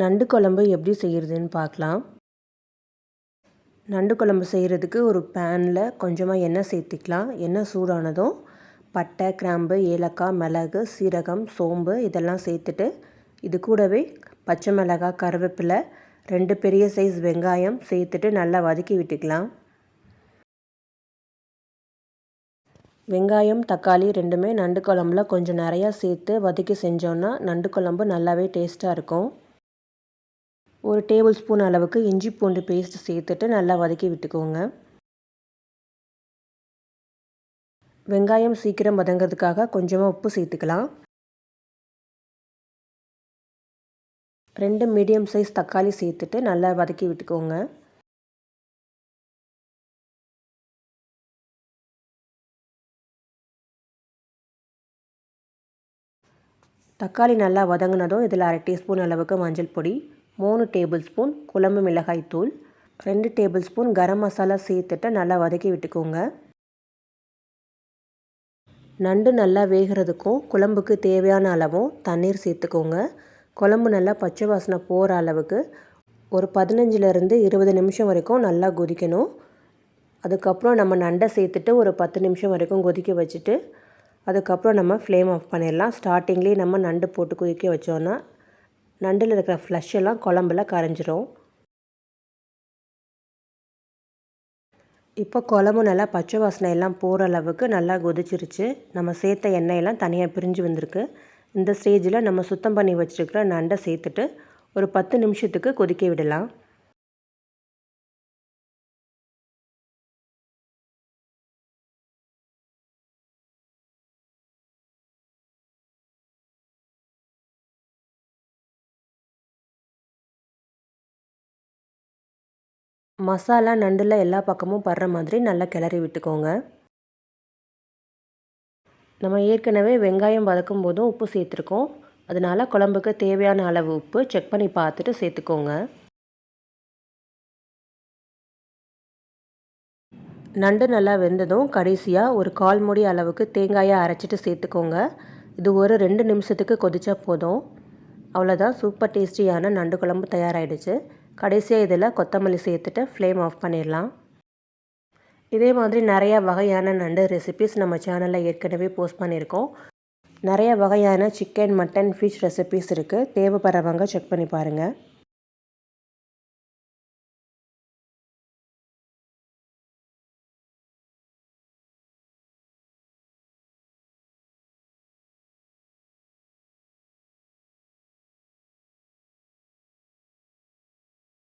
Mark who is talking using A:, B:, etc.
A: நண்டு குழம்பு எப்படி செய்கிறதுன்னு பார்க்கலாம். நண்டு குழம்பு செய்கிறதுக்கு ஒரு பேனில் கொஞ்சமாக எண்ணெய் சேர்த்துக்கலாம். எண்ணெய் சூடானதும் பட்டை கிராம்பு ஏலக்காய் மிளகு சீரகம் சோம்பு இதெல்லாம் சேர்த்துட்டு இது கூடவே பச்சை மிளகாய் கருவேப்பிலை ரெண்டு பெரிய சைஸ் வெங்காயம் சேர்த்துட்டு நல்லா வதக்கி விட்டுக்கலாம். வெங்காயம் தக்காளி ரெண்டுமே நண்டு குழம்புல கொஞ்சம் நிறையா சேர்த்து வதக்கி செஞ்சோன்னா நண்டு குழம்பு நல்லாவே டேஸ்ட்டாக இருக்கும். ஒரு டேபிள் ஸ்பூன் அளவுக்கு இஞ்சி பூண்டு பேஸ்ட் சேர்த்துட்டு நல்லா வதக்கி விட்டுக்கோங்க. வெங்காயம் சீக்கிரம் வதங்கிறதுக்காக கொஞ்சமாக உப்பு சேர்த்துக்கலாம். ரெண்டு மீடியம் சைஸ் தக்காளி சேர்த்துட்டு நல்லா வதக்கி விட்டுக்கோங்க. தக்காளி நல்லா வதங்கினதும் இதில் அரை டீஸ்பூன் அளவுக்கு மஞ்சள் பொடி. மூணு டேபிள் ஸ்பூன் குழம்பு மிளகாய் தூள் ரெண்டு டேபிள் ஸ்பூன் கரம் மசாலா சேர்த்துட்டு நல்லா வதக்கி விட்டுக்கோங்க. நண்டு நல்லா வேகிறதுக்கும் குழம்புக்கு தேவையான அளவும் தண்ணீர் சேர்த்துக்கோங்க. குழம்பு நல்லா பச்சை வாசனை போகிற அளவுக்கு ஒரு பதினஞ்சுலேருந்து இருபது நிமிஷம் வரைக்கும் நல்லா கொதிக்கணும். அதுக்கப்புறம் நம்ம நண்டை சேர்த்துட்டு ஒரு பத்து நிமிஷம் வரைக்கும் கொதிக்க வச்சுட்டு அதுக்கப்புறம் நம்ம ஃப்ளேம் ஆஃப் பண்ணிடலாம். ஸ்டார்டிங்லேயே நம்ம நண்டு போட்டு கொதிக்க வச்சோன்னா நண்டில் இருக்கிற ஃப்ளஷ் எல்லாம் குழம்புல கரைஞ்சிரும். இப்போ குழம்பு நல்லா பச்சை வாசனை எல்லாம் போகிற அளவுக்கு நல்லா கொதிச்சிருச்சு. நம்ம சேர்த்த எண்ணெயெல்லாம் தனியாக பிரிஞ்சு வந்திருக்கு. இந்த ஸ்டேஜில் நம்ம சுத்தம் பண்ணி வச்சுருக்கிற நண்டை சேர்த்துட்டு ஒரு பத்து நிமிஷத்துக்கு கொதிக்க விடலாம். மசாலா நண்டில் எல்லா பக்கமும் படுற மாதிரி நல்லா கிளறி விட்டுக்கோங்க. நம்ம ஏற்கனவே வெங்காயம் வதக்கும் போதும் உப்பு சேர்த்துருக்கோம். அதனால் குழம்புக்கு தேவையான அளவு உப்பு செக் பண்ணி பார்த்துட்டு சேர்த்துக்கோங்க. நண்டு நல்லா வெந்ததும் கடைசியாக ஒரு கால் மூடி அளவுக்கு தேங்காயை அரைச்சிட்டு சேர்த்துக்கோங்க. இது ஒரு ரெண்டு நிமிஷத்துக்கு கொதிச்சா போதும். அவ்வளோதான் சூப்பர் டேஸ்டியான நண்டு குழம்பு தயாராகிடுச்சு கடைசியாக இதில் கொத்தமல்லி சேர்த்துட்டு ஃப்ளேம் ஆஃப் பண்ணிடலாம். இதே மாதிரி நிறையா வகையான நண்டு ரெசிபிஸ் நம்ம சேனலில் ஏற்கனவே போஸ்ட் பண்ணியிருக்கோம். நிறைய வகையான சிக்கன் மட்டன் ஃபிஷ் ரெசிபிஸ் இருக்குது தேவைப்படுறவங்க செக் பண்ணி பாருங்கள்